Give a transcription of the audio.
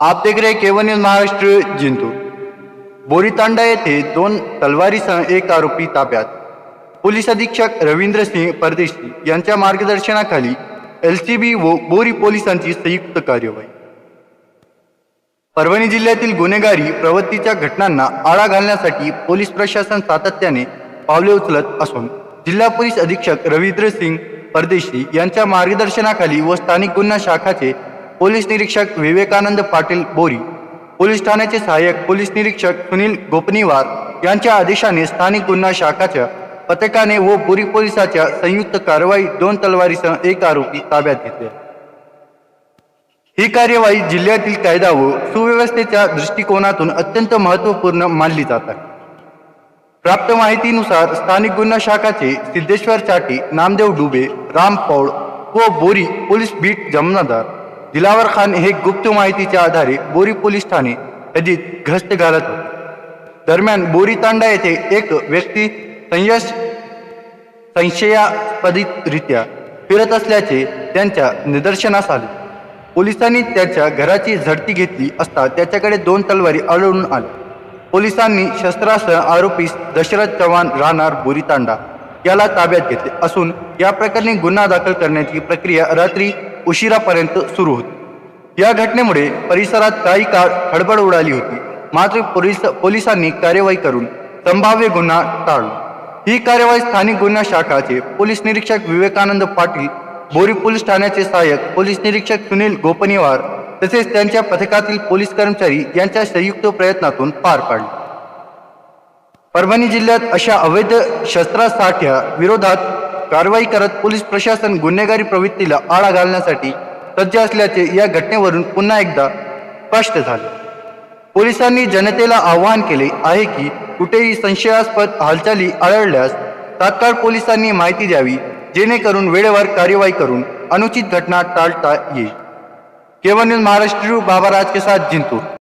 आप देख रहे केवन न्यूज महाराष्ट्र जिंतूर। बोरीतांडा येथे दोन तलवारीसह एक आरोपी ताब्यात। पोलीस अधीक्षक रवींद्र सिंह परदेशी यांच्या मार्गदर्शनाखाली एलसीबी व बोरी पोलिसांची संयुक्त कार्यवाही। परभणी जिल्ह्यातील गुन्हेगारी प्रवृत्तीच्या घटनांना आळा घालण्यासाठी पोलीस प्रशासन सातत्याने पावले उचलत असून जिल्हा पोलीस अधीक्षक रवींद्र सिंग परदेशी यांच्या मार्गदर्शनाखाली व स्थानिक गुन्हा शाखाचे पोलीस निरीक्षक विवेकानंद पाटील बोरी पोलीस ठाण्याचे सहाय्यक पोलीस निरीक्षक सुनील गोपनीवार यांच्या आदेशाने स्थानिक गुन्हा शाखाच्या पथकाने व पुरी पोलिसाच्या संयुक्त कारवाई दोन तलवारीसह एक आरोपी ताब्यात घेतले. ही कार्यवाही जिल्ह्यातील कायदा व सुव्यवस्थेच्या दृष्टिकोनातून अत्यंत महत्त्वपूर्ण मानली जात आहे. प्राप्त माहितीनुसार स्थानिक गुन्हा शाखाचे सिद्धेश्वर चाटी नामदेव डुबे राम पौळ व बोरी पोलीस बीट जमनादार दिलावर खान हे गुप्त माहितीच्या आधारे बोरी पोलीस ठाणे हद्दीत गस्त घालत होते. दरम्यान बोरी तांडा येथे एक व्यक्ती संयश संशयास्पदितरित्या फिरत असल्याचे त्यांच्या निदर्शनास आले. पोलिसांनी त्याच्या घराची झडती घेतली असता त्याच्याकडे दोन तलवारी आढळून आल्या. पोलिसांनी शस्त्रासह आरोपी दशरथ चव्हाण राहणार बोरीतांडा याला ताब्यात घेतले असून या प्रकरणी गुन्हा दाखल करण्याची प्रक्रिया रात्री उशिरापर्यंत सुरू होती. या घटनेमुळे परिसरात काही काळ खडबड उडाली होती. मात्र पोलीस पोलिसांनी कार्यवाही करून संभाव्य गुन्हा टाळला. ही कार्यवाही स्थानिक गुन्हा शाखाचे पोलीस निरीक्षक विवेकानंद पाटील बोरी पोलीस ठाण्याचे सहाय्यक पोलीस निरीक्षक सुनील गोपनीवार तसेच त्यांच्या पथकातील पोलीस कर्मचारी यांच्या संयुक्त प्रयत्नातून पार पाडले. परभणी जिल्ह्यात अशा अवैध शस्त्रासाठ्या विरोधात कारवाई करत पोलीस प्रशासन गुन्हेगारी प्रवृत्तीला आळा घालण्यासाठी सज्ज असल्याचे या घटनेवरून पुन्हा एकदा स्पष्ट झाले. पोलिसांनी जनतेला आवाहन केले आहे की कुठेही संशयास्पद हालचाली आढळल्यास तात्काळ पोलिसांनी माहिती द्यावी जेणेकरून वेळेवर कार्यवाही करून अनुचित घटना टाळता येईल. केवळ न्यूज महाराष्ट्र बाबा राज के साथ जिंतूर.